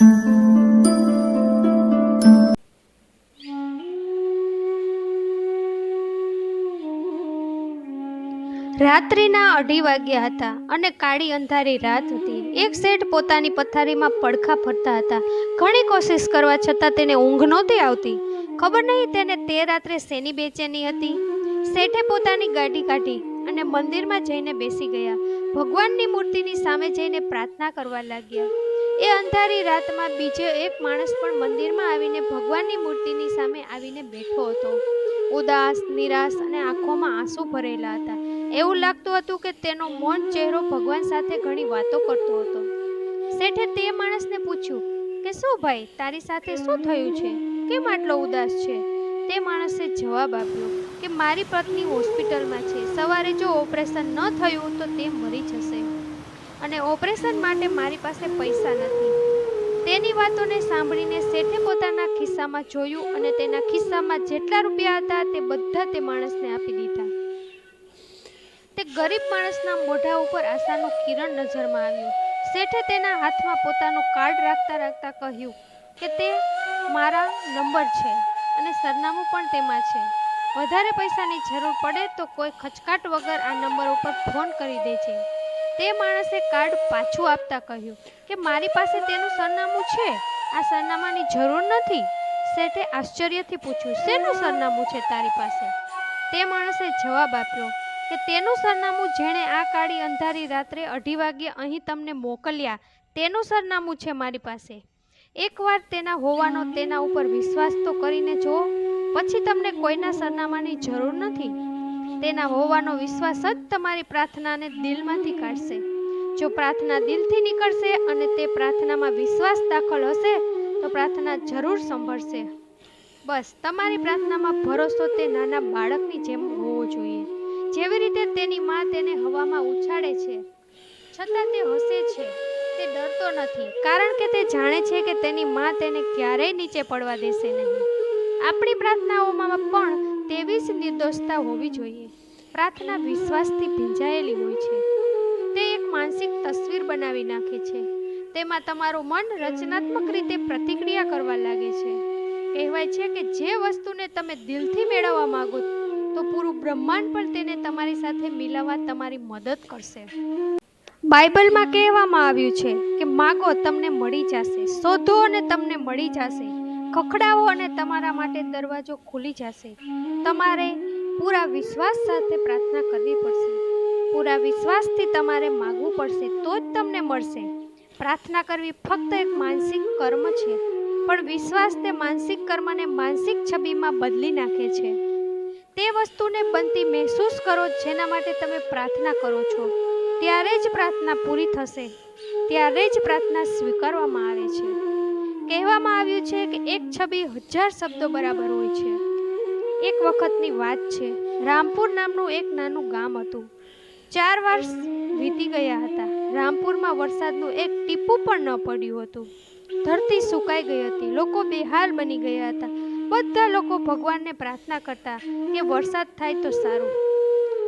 રાત્રિના અઢી વાગ્યા હતા અને કાળી અંધારી રાત હતી. એક શેઠ પોતાની પથારીમાં પડખા ફરતા હતા. ઘણી કોશિશ કરવા છતાં તેને ઊંઘ નહોતી આવતી. ખબર નહીં તેને તે રાત્રે શેની બેચેની હતી? શેઠે પોતાની ગાડી કાઢી અને મંદિરમાં જઈને બેસી ગયા. ભગવાનની મૂર્તિની સામે જઈને પ્રાર્થના કરવા લાગ્યા. એ અંધારી રાતમાં બીજો એક માણસ પણ મંદિરમાં આવીને ભગવાનની મૂર્તિની સામે આવીને બેઠો હતો. ઉદાસ, નિરાશ અને આંખોમાં આંસુ ભરેલા હતા. એવું લાગતું હતું કે તેનો મૌન ચહેરો ભગવાન સાથે ઘણી વાતો કરતો હતો. શેઠે તે માણસને પૂછ્યું, કે શું ભાઈ, તારી સાથે શું થયું છે? કેમ આટલો ઉદાસ છે? તે માણસે જવાબ આપ્યો, કે મારી પત્ની હોસ્પિટલમાં છે. સવારે જો ઓપરેશન ન થયું તો તે મરી જશે. અને ઓપરેશન માટે મારી પાસે પૈસા નથી. તેની વાતોને સાંભળીને શેઠે પોતાના ખિસ્સામાં જોયું અને તેના ખિસ્સામાં જેટલા રૂપિયા હતા તે બધા તે માણસને આપી દીધા. તે ગરીબ માણસના મોઢા ઉપર આશાનું કિરણ નજરમાં આવ્યું. શેઠે તેના હાથમાં પોતાનું કાર્ડ રાખતા રાખતા કહ્યું કે તે મારા નંબર છે અને સરનામું પણ તેમાં છે. વધારે પૈસાની જરૂર પડે તો કોઈ ખચકાટ વગર આ નંબર ઉપર ફોન કરી દેજે. તે માણસે કાર્ડ પાછું આપતા કહ્યું કે મારી પાસે તેનું સરનામું છે. આ સરનામાની જરૂર નથી. શેઠે આશ્ચર્યથી પૂછ્યું, શેનું સરનામું છે તારી પાસે? તે માણસે જવાબ આપ્યો કે તેનું સરનામું જેણે આ કાળી અંધારી રાત્રે અઢી વાગ્યે અહીં તમને મોકલ્યા, તેનું સરનામું છે મારી પાસે. એકવાર તેના હોવાનો તેના ઉપર વિશ્વાસ તો કરીને જુઓ, પછી તમને કોઈના સરનામાની જરૂર નથી. તેના હોવાનો વિશ્વાસ જ તમારી પ્રાર્થનાને દિલમાંથી કાઢશે. જો પ્રાર્થના દિલથી નીકળશે અને તે પ્રાર્થનામાં વિશ્વાસ દાખલ હશે, તો પ્રાર્થના જરૂર સંભળશે. બસ, તમારી પ્રાર્થનામાં ભરોસો તે નાના બાળકની જેમ હોવો જોઈએ. જેવી રીતે તેની માં તેને હવામાં ઉછાળે છે, છતાં તે હસે છે, તે ડરતો નથી, કારણ કે તે જાણે છે કે તેની માં તેને ક્યારેય નીચે પડવા દેશે નહીં. આપણી પ્રાર્થનાઓમાં પણ તેવી જ નિર્દોષતા હોવી જોઈએ. પ્રાર્થના વિશ્વાસથી ભીંજાયેલી હોય છે. તે એક માનસિક તસવીર બનાવી નાખે છે. તેમાં તમારું મન રચનાત્મક રીતે પ્રતિક્રિયા કરવા લાગે છે. કહેવાય છે કે જે વસ્તુને તમે દિલથી મેળવવા માંગો તો પૂરું બ્રહ્માંડ પણ તેને તમારી સાથે મિલાવવા તમારી મદદ કરશે. બાઇબલમાં કહેવામાં આવ્યું છે કે માગો તમને મળી જશે, શોધો અને તમને મળી જશે, ખખડાવો અને તમારા માટે દરવાજો ખુલી જશે. તમારે પૂરા વિશ્વાસ સાથે પ્રાર્થના કરવી પડશે. પૂરા વિશ્વાસથી તમારે માગવું પડશે, તો જ તમને મળશે. પ્રાર્થના કરવી ફક્ત એક માનસિક કર્મ છે, પણ વિશ્વાસ તે માનસિક કર્મને માનસિક છબીમાં બદલી નાખે છે. તે વસ્તુને બનતી મહેસૂસ કરો જેના માટે તમે પ્રાર્થના કરો છો. ત્યારે જ પ્રાર્થના પૂરી થશે. ત્યારે જ પ્રાર્થના સ્વીકારવામાં આવે છે. કહેવામાં આવ્યું છે કે એક છબી હજાર શબ્દો બરાબર હોય છે. એક વખતની વાત છે. રામપુર નામનું એક નાનું ગામ હતું. ચાર વર્ષ વીતી ગયા હતા. રામપુરમાં વરસાદનું એક ટીપું પણ ન પડ્યું હતું. ધરતી સુકાઈ ગઈ હતી. લોકો બેહાલ બની ગયા હતા. બધા લોકો ભગવાનને પ્રાર્થના કરતા કે વરસાદ થાય તો સારું.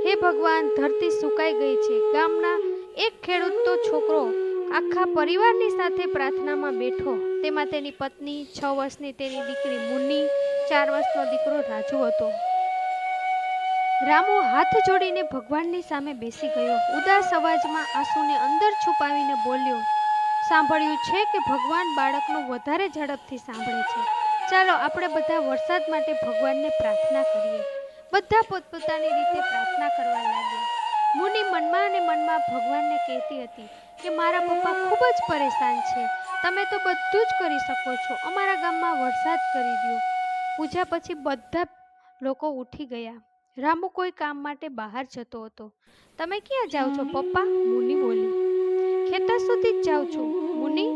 હે ભગવાન, ધરતી સુકાઈ ગઈ છે. ગામના એક ખેડૂતનો છોકરો આખા પરિવારની સાથે પ્રાર્થનામાં બેઠો. તેમાં તેની પત્ની, છ વર્ષની તેની દીકરી મુન્ની ચાર વર્ષનો દીકરો રાજુ હતો. રામુ હાથ જોડીને ભગવાનની સામે બેસી ગયો. ઉદાસ અવાજમાં આંસુને અંદર છુપાવીને બોલ્યો, સાંભળ્યું છે કે ભગવાન બાળકનું વધારે ઝડપથી સાંભળે છે. ચાલો આપણે બધા વરસાદ માટે ભગવાનને પ્રાર્થના કરીએ. બધા પોતપોતાની રીતે પ્રાર્થના કરવા લાગ્યા. મુનિ મનમાં અને મનમાં ભગવાનને કહેતી હતી કે, મારા પપ્પા ખૂબ જ પરેશાન છે. તમે તો બધું જ કરી શકો છો. અમારા ગામમાં વરસાદ કરી દો પૂજા પછી બધા લોકો ઉઠી ગયા. રામુ કોઈ કામ માટે બહાર જતો હતો. તમે ક્યાં જાઓ છો, પપ્પા? મુનિ બોલી. ખેતર સુધી જ જાઉં છું, મુનિ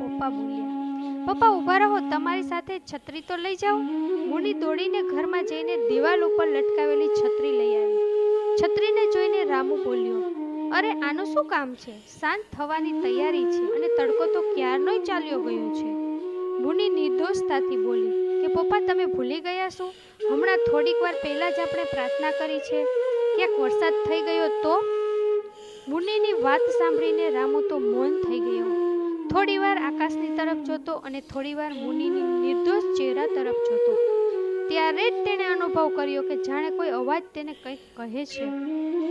પપ્પા બોલ્યા. પપ્પા, ઊભા રહો, તમારી સાથે છત્રી તો લઈ જાઓ. મુનિ દોડીને ઘરમાં જઈને દિવાલ ઉપર લટકાવેલી છત્રી લઈ આવી. છત્રીને જોઈને રામુ બોલ્યો, અરે, આનું શું કામ છે? શાંત થવાની તૈયારી છે અને તડકો તો ક્યારનોય ચાલ્યો ગયો છે. મુનિ નિર્દોષતાથી બોલી પપ્પા, તમે ભૂલી ગયા છો? હમણાં થોડીક વાર પહેલાં જ આપણે પ્રાર્થના કરી છે ક્યાંક વરસાદ થઈ ગયો તો? મુનિની વાત સાંભળીને રામુ તો મૌન થઈ ગયો. થોડીવાર આકાશની તરફ જોતો અને થોડીવાર મુનિની નિર્દોષ ચહેરા તરફ જોતો. ત્યારે જ તેણે અનુભવ કર્યો કે જાણે કોઈ અવાજ તેને કંઈક કહે છે.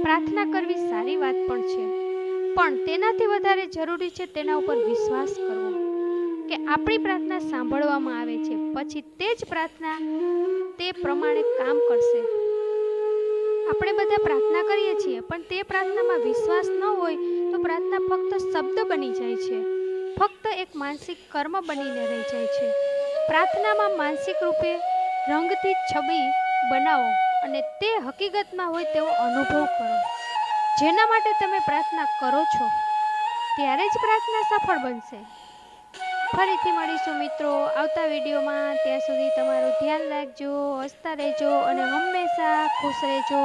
પ્રાર્થના કરવી સારી વાત પણ છે. પણ તેનાથી વધારે જરૂરી છે તેના ઉપર વિશ્વાસ કરવો. કે આપણી પ્રાર્થના સાંભળવામાં આવે છે, પછી તે જ પ્રાર્થના તે પ્રમાણે કામ કરશે. આપણે બધા પ્રાર્થના કરીએ છીએ, પણ તે પ્રાર્થનામાં વિશ્વાસ ન હોય તો પ્રાર્થના ફક્ત શબ્દ બની જાય છે. ફક્ત એક માનસિક કર્મ બનીને રહી જાય છે. પ્રાર્થનામાં માનસિક રૂપે રંગથી છબી બનાવો અને તે હકીકતમાં હોય તેવો અનુભવ કરો. જેના માટે તમે પ્રાર્થના કરો છો, ત્યારે જ પ્રાર્થના સફળ બનશે. ફરીથી મળીશું મિત્રો આવતા વિડીયોમાં. ત્યાં સુધી તમારું ધ્યાન રાખજો, હસતા રહેજો અને હંમેશા ખુશ રહેજો.